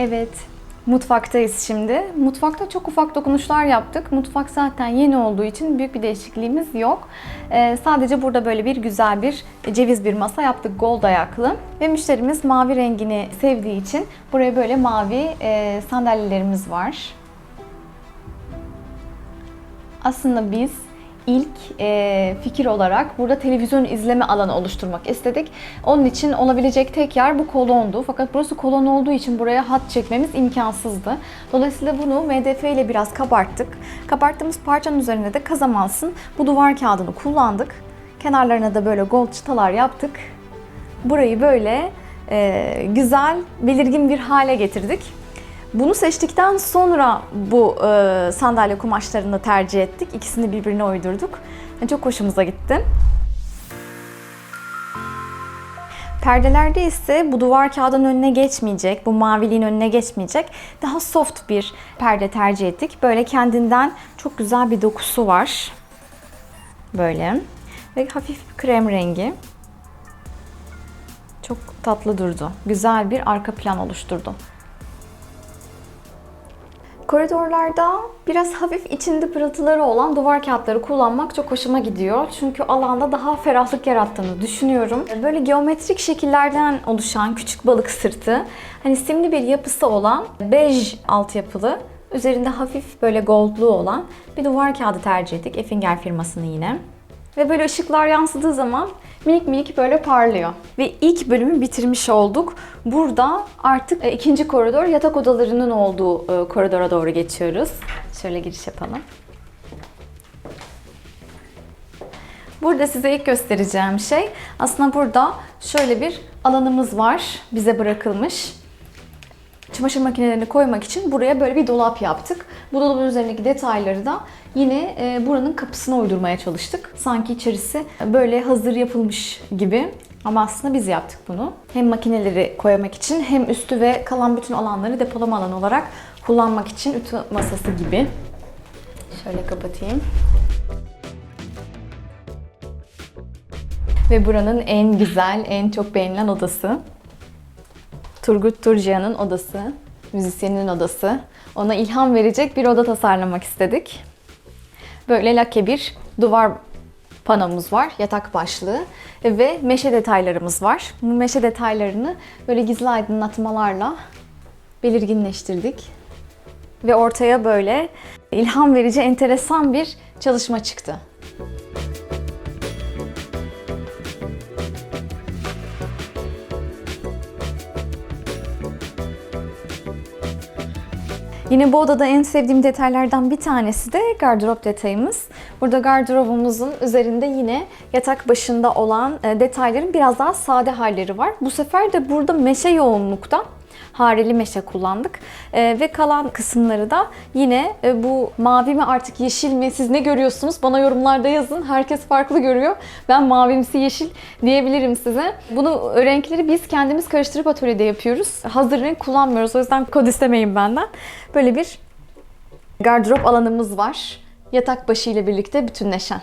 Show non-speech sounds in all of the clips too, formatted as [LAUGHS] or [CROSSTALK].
Evet, mutfaktayız şimdi. Mutfakta çok ufak dokunuşlar yaptık. Mutfak zaten yeni olduğu için büyük bir değişikliğimiz yok. Ee, sadece burada böyle bir güzel bir ceviz bir masa yaptık gold ayaklı. Ve müşterimiz mavi rengini sevdiği için buraya böyle mavi e, sandalyelerimiz var. Aslında biz ilk e, fikir olarak burada televizyon izleme alanı oluşturmak istedik. Onun için olabilecek tek yer bu kolondu. Fakat burası kolon olduğu için buraya hat çekmemiz imkansızdı. Dolayısıyla bunu MDF ile biraz kabarttık. Kabarttığımız parçanın üzerine de kazamansın bu duvar kağıdını kullandık. Kenarlarına da böyle gold çıtalar yaptık. Burayı böyle e, güzel, belirgin bir hale getirdik. Bunu seçtikten sonra bu e, sandalye kumaşlarını tercih ettik. İkisini birbirine uydurduk. Yani çok hoşumuza gitti. Perdelerde ise bu duvar kağıdının önüne geçmeyecek, bu maviliğin önüne geçmeyecek. Daha soft bir perde tercih ettik. Böyle kendinden çok güzel bir dokusu var. Böyle. Ve hafif krem rengi. Çok tatlı durdu. Güzel bir arka plan oluşturdu. Koridorlarda biraz hafif içinde pırıltıları olan duvar kağıtları kullanmak çok hoşuma gidiyor. Çünkü alanda daha ferahlık yarattığını düşünüyorum. Böyle geometrik şekillerden oluşan küçük balık sırtı, hani simli bir yapısı olan bej altyapılı, üzerinde hafif böyle goldlu olan bir duvar kağıdı tercih ettik. Effinger firmasını yine. Ve böyle ışıklar yansıdığı zaman minik minik böyle parlıyor. Ve ilk bölümü bitirmiş olduk. Burada artık e, ikinci koridor yatak odalarının olduğu e, koridora doğru geçiyoruz. Şöyle giriş yapalım. Burada size ilk göstereceğim şey aslında burada şöyle bir alanımız var bize bırakılmış. Çamaşır makinelerini koymak için buraya böyle bir dolap yaptık. Bu dolabın üzerindeki detayları da yine e, buranın kapısına uydurmaya çalıştık. Sanki içerisi böyle hazır yapılmış gibi. Ama aslında biz yaptık bunu. Hem makineleri koymak için hem üstü ve kalan bütün alanları depolama alanı olarak kullanmak için ütü masası gibi. Şöyle kapatayım. Ve buranın en güzel, en çok beğenilen odası. Turgut Turcia'nın odası, müzisyenin odası. Ona ilham verecek bir oda tasarlamak istedik. Böyle lake bir duvar panomuz var, yatak başlığı ve meşe detaylarımız var. Bu meşe detaylarını böyle gizli aydınlatmalarla belirginleştirdik. Ve ortaya böyle ilham verici, enteresan bir çalışma çıktı. Yine bu odada en sevdiğim detaylardan bir tanesi de gardırop detayımız. Burada gardırobumuzun üzerinde yine yatak başında olan e, detayların biraz daha sade halleri var. Bu sefer de burada meşe yoğunlukta hareli meşe kullandık. E, ve kalan kısımları da yine e, bu mavi mi artık yeşil mi siz ne görüyorsunuz? Bana yorumlarda yazın. Herkes farklı görüyor. Ben mavimsi yeşil diyebilirim size. Bunu renkleri biz kendimiz karıştırıp atölyede yapıyoruz. Hazır renk kullanmıyoruz. O yüzden kod istemeyin benden. Böyle bir gardırop alanımız var. Yatak başı ile birlikte bütünleşen.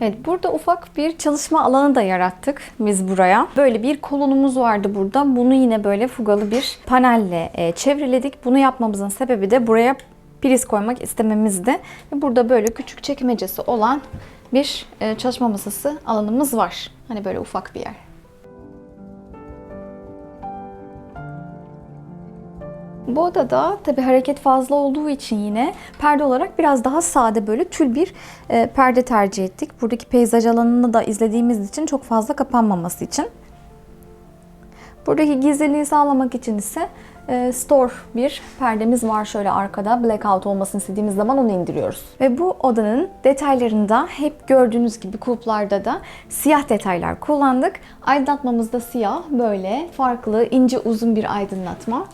Evet, burada ufak bir çalışma alanı da yarattık biz buraya. Böyle bir kolonumuz vardı burada. Bunu yine böyle fugalı bir panelle e, çevreledik. Bunu yapmamızın sebebi de buraya priz koymak istememizdi. Burada böyle küçük çekmecesi olan bir e, çalışma masası alanımız var. Hani böyle ufak bir yer. Bu odada tabi hareket fazla olduğu için yine perde olarak biraz daha sade böyle tül bir e, perde tercih ettik. Buradaki peyzaj alanını da izlediğimiz için çok fazla kapanmaması için. Buradaki gizliliği sağlamak için ise e, store bir perdemiz var şöyle arkada. Blackout olmasını istediğimiz zaman onu indiriyoruz. Ve bu odanın detaylarında hep gördüğünüz gibi kulplarda da siyah detaylar kullandık. Aydınlatmamız da siyah böyle farklı ince uzun bir aydınlatma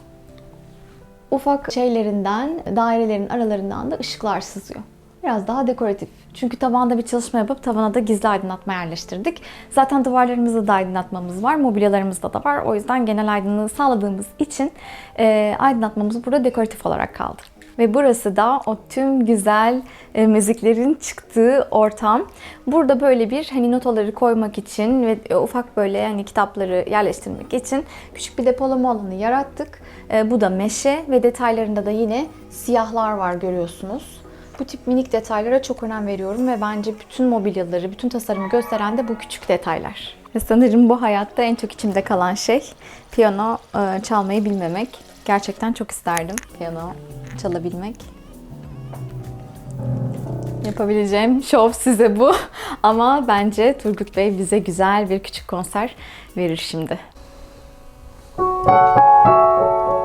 ufak şeylerinden, dairelerin aralarından da ışıklar sızıyor. Biraz daha dekoratif. Çünkü tavanda bir çalışma yapıp tavana da gizli aydınlatma yerleştirdik. Zaten duvarlarımızda da aydınlatmamız var, mobilyalarımızda da var. O yüzden genel aydınlığı sağladığımız için e, aydınlatmamız burada dekoratif olarak kaldı. Ve burası da o tüm güzel e, müziklerin çıktığı ortam. Burada böyle bir hani notaları koymak için ve e, ufak böyle hani kitapları yerleştirmek için küçük bir depolama alanı yarattık. E, bu da meşe ve detaylarında da yine siyahlar var görüyorsunuz. Bu tip minik detaylara çok önem veriyorum ve bence bütün mobilyaları, bütün tasarımı gösteren de bu küçük detaylar. Ve sanırım bu hayatta en çok içimde kalan şey piyano e, çalmayı bilmemek. Gerçekten çok isterdim piyano çalabilmek. Yapabileceğim şov size bu. [LAUGHS] Ama bence Turgut Bey bize güzel bir küçük konser verir şimdi. Şu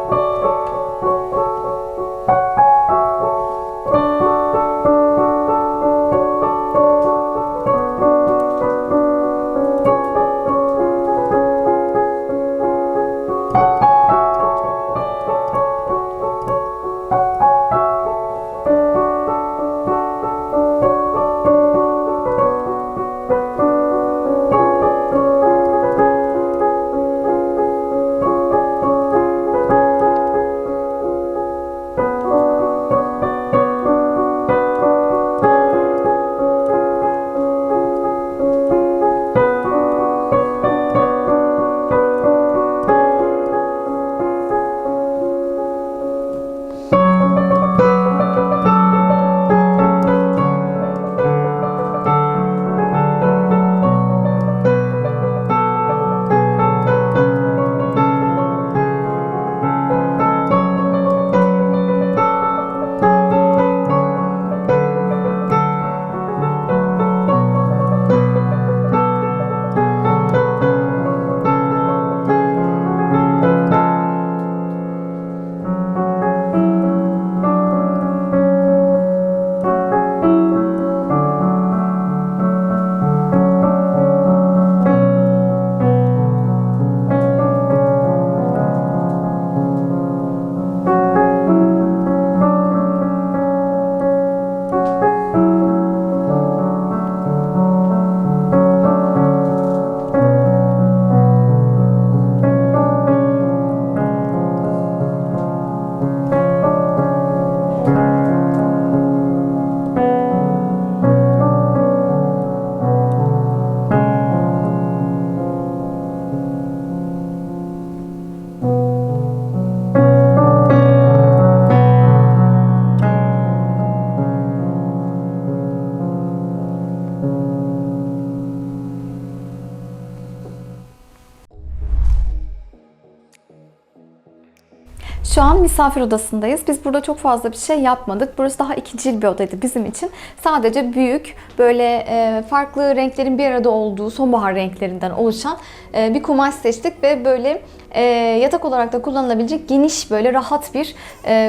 misafir odasındayız. Biz burada çok fazla bir şey yapmadık. Burası daha ikincil bir odaydı bizim için. Sadece büyük, böyle e, farklı renklerin bir arada olduğu sonbahar renklerinden oluşan e, bir kumaş seçtik ve böyle e, yatak olarak da kullanılabilecek geniş böyle rahat bir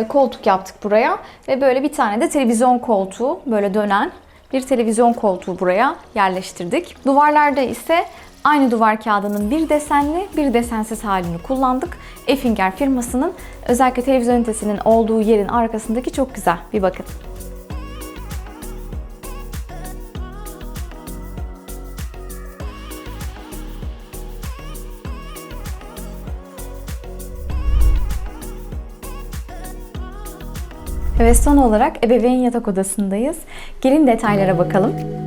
koltuk yaptık buraya. Ve böyle bir tane de televizyon koltuğu böyle dönen bir televizyon koltuğu buraya yerleştirdik. Duvarlarda ise aynı duvar kağıdının bir desenli bir desensiz halini kullandık. Effinger firmasının özellikle televizyon ünitesinin olduğu yerin arkasındaki çok güzel. Bir bakın. Ve son olarak ebeveyn yatak odasındayız. Gelin detaylara bakalım.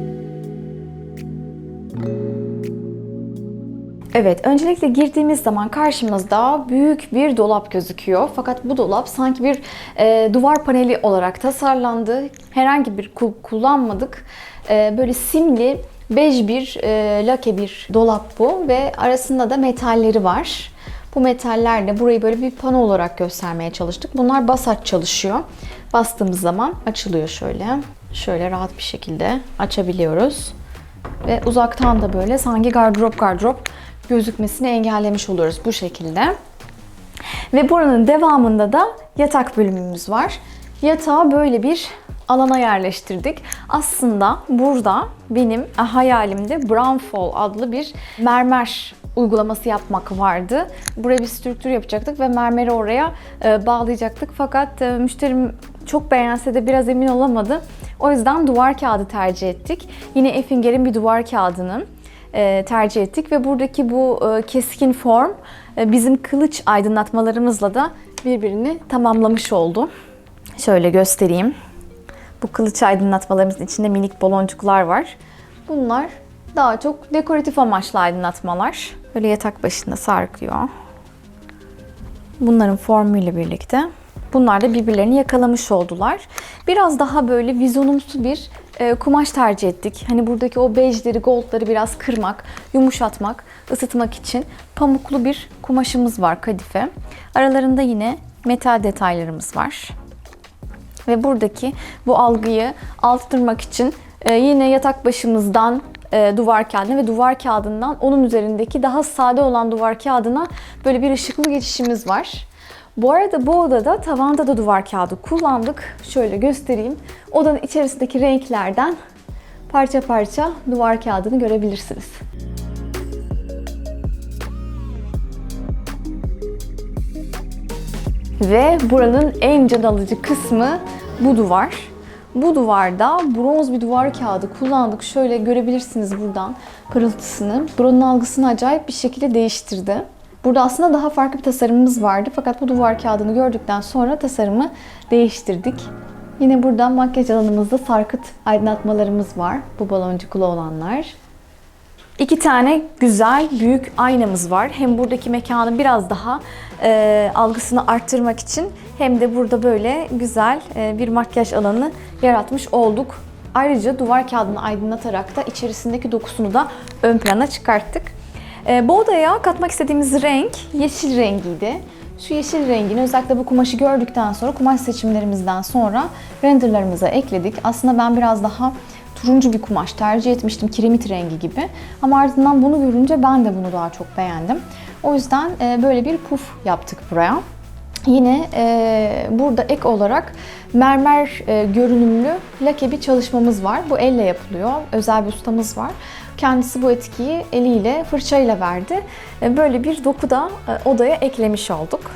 Evet, öncelikle girdiğimiz zaman karşımızda büyük bir dolap gözüküyor. Fakat bu dolap sanki bir e, duvar paneli olarak tasarlandı. Herhangi bir kulp kullanmadık. E, böyle simli, bej bir, e, lake bir dolap bu ve arasında da metalleri var. Bu metallerle burayı böyle bir pano olarak göstermeye çalıştık. Bunlar basaç çalışıyor. Bastığımız zaman açılıyor şöyle. Şöyle rahat bir şekilde açabiliyoruz. Ve uzaktan da böyle sanki gardırop gardırop gözükmesini engellemiş oluyoruz bu şekilde. Ve buranın devamında da yatak bölümümüz var. Yatağı böyle bir alana yerleştirdik. Aslında burada benim hayalimde Brown Fall adlı bir mermer uygulaması yapmak vardı. Buraya bir strüktür yapacaktık ve mermeri oraya e, bağlayacaktık. Fakat e, müşterim çok beğense de biraz emin olamadı. O yüzden duvar kağıdı tercih ettik. Yine Effinger'in bir duvar kağıdının tercih ettik ve buradaki bu e, keskin form e, bizim kılıç aydınlatmalarımızla da birbirini tamamlamış oldu. Şöyle göstereyim. Bu kılıç aydınlatmalarımızın içinde minik baloncuklar var. Bunlar daha çok dekoratif amaçlı aydınlatmalar. Böyle yatak başında sarkıyor. Bunların formuyla birlikte. Bunlar da birbirlerini yakalamış oldular. Biraz daha böyle vizyonumsu bir e, kumaş tercih ettik. Hani buradaki o bejleri, goldları biraz kırmak, yumuşatmak, ısıtmak için pamuklu bir kumaşımız var kadife. Aralarında yine metal detaylarımız var. Ve buradaki bu algıyı arttırmak için e, yine yatak başımızdan e, duvar kağıdına ve duvar kağıdından onun üzerindeki daha sade olan duvar kağıdına böyle bir ışıklı geçişimiz var. Bu arada bu odada tavanda da duvar kağıdı kullandık. Şöyle göstereyim. Odanın içerisindeki renklerden parça parça duvar kağıdını görebilirsiniz. Ve buranın en can alıcı kısmı bu duvar. Bu duvarda bronz bir duvar kağıdı kullandık. Şöyle görebilirsiniz buradan pırıltısını. Buranın algısını acayip bir şekilde değiştirdi. Burada aslında daha farklı bir tasarımımız vardı. Fakat bu duvar kağıdını gördükten sonra tasarımı değiştirdik. Yine burada makyaj alanımızda sarkıt aydınlatmalarımız var. Bu baloncuklu olanlar. İki tane güzel büyük aynamız var. Hem buradaki mekanı biraz daha e, algısını arttırmak için hem de burada böyle güzel e, bir makyaj alanı yaratmış olduk. Ayrıca duvar kağıdını aydınlatarak da içerisindeki dokusunu da ön plana çıkarttık. E, bu odaya katmak istediğimiz renk yeşil rengiydi. Şu yeşil rengini özellikle bu kumaşı gördükten sonra kumaş seçimlerimizden sonra renderlarımıza ekledik. Aslında ben biraz daha turuncu bir kumaş tercih etmiştim. Kiremit rengi gibi. Ama ardından bunu görünce ben de bunu daha çok beğendim. O yüzden e, böyle bir puf yaptık buraya. Yine e, burada ek olarak mermer e, görünümlü lake bir çalışmamız var. Bu elle yapılıyor. Özel bir ustamız var. Kendisi bu etkiyi eliyle, fırçayla verdi. E, böyle bir doku da e, odaya eklemiş olduk.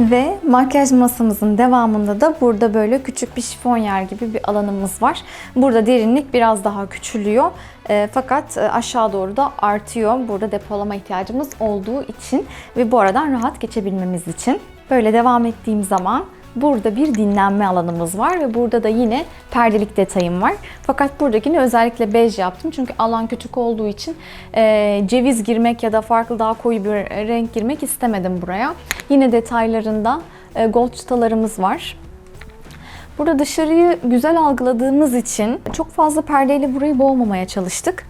Ve makyaj masamızın devamında da burada böyle küçük bir şifonyer gibi bir alanımız var. Burada derinlik biraz daha küçülüyor. E, fakat e, aşağı doğru da artıyor. Burada depolama ihtiyacımız olduğu için ve bu aradan rahat geçebilmemiz için. Böyle devam ettiğim zaman Burada bir dinlenme alanımız var ve burada da yine perdelik detayım var. Fakat buradakini özellikle bej yaptım çünkü alan küçük olduğu için e, ceviz girmek ya da farklı daha koyu bir renk girmek istemedim buraya. Yine detaylarında e, gold çıtalarımız var. Burada dışarıyı güzel algıladığımız için çok fazla perdeyle burayı boğmamaya çalıştık.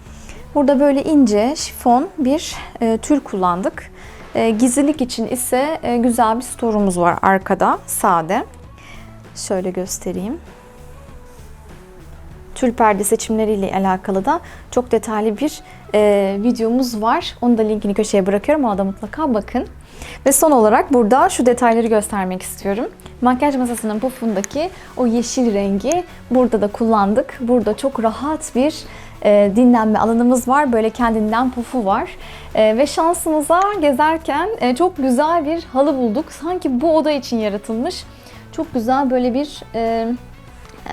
Burada böyle ince şifon bir e, tül kullandık. E, gizlilik için ise e, güzel bir storumuz var arkada sade. Şöyle göstereyim. Tül perde seçimleriyle alakalı da çok detaylı bir e, videomuz var. Onu da linkini köşeye bırakıyorum. Ona da mutlaka bakın. Ve son olarak burada şu detayları göstermek istiyorum. Makyaj masasının pufundaki o yeşil rengi burada da kullandık. Burada çok rahat bir e, dinlenme alanımız var. Böyle kendinden pufu var. E, ve şansımıza gezerken e, çok güzel bir halı bulduk. Sanki bu oda için yaratılmış. Çok güzel böyle bir e,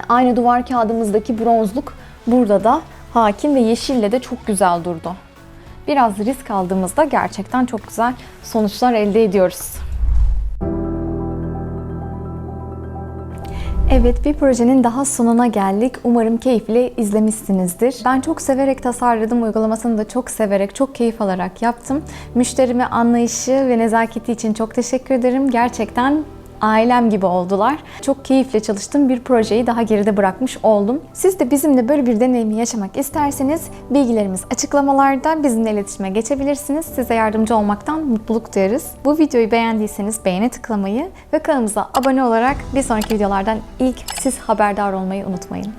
aynı duvar kağıdımızdaki bronzluk burada da hakim ve yeşille de çok güzel durdu. Biraz risk aldığımızda gerçekten çok güzel sonuçlar elde ediyoruz. Evet bir projenin daha sonuna geldik. Umarım keyifle izlemişsinizdir. Ben çok severek tasarladım. Uygulamasını da çok severek, çok keyif alarak yaptım. Müşterime anlayışı ve nezaketi için çok teşekkür ederim. Gerçekten ailem gibi oldular. Çok keyifle çalıştığım bir projeyi daha geride bırakmış oldum. Siz de bizimle böyle bir deneyimi yaşamak isterseniz bilgilerimiz açıklamalarda bizimle iletişime geçebilirsiniz. Size yardımcı olmaktan mutluluk duyarız. Bu videoyu beğendiyseniz beğene tıklamayı ve kanalımıza abone olarak bir sonraki videolardan ilk siz haberdar olmayı unutmayın.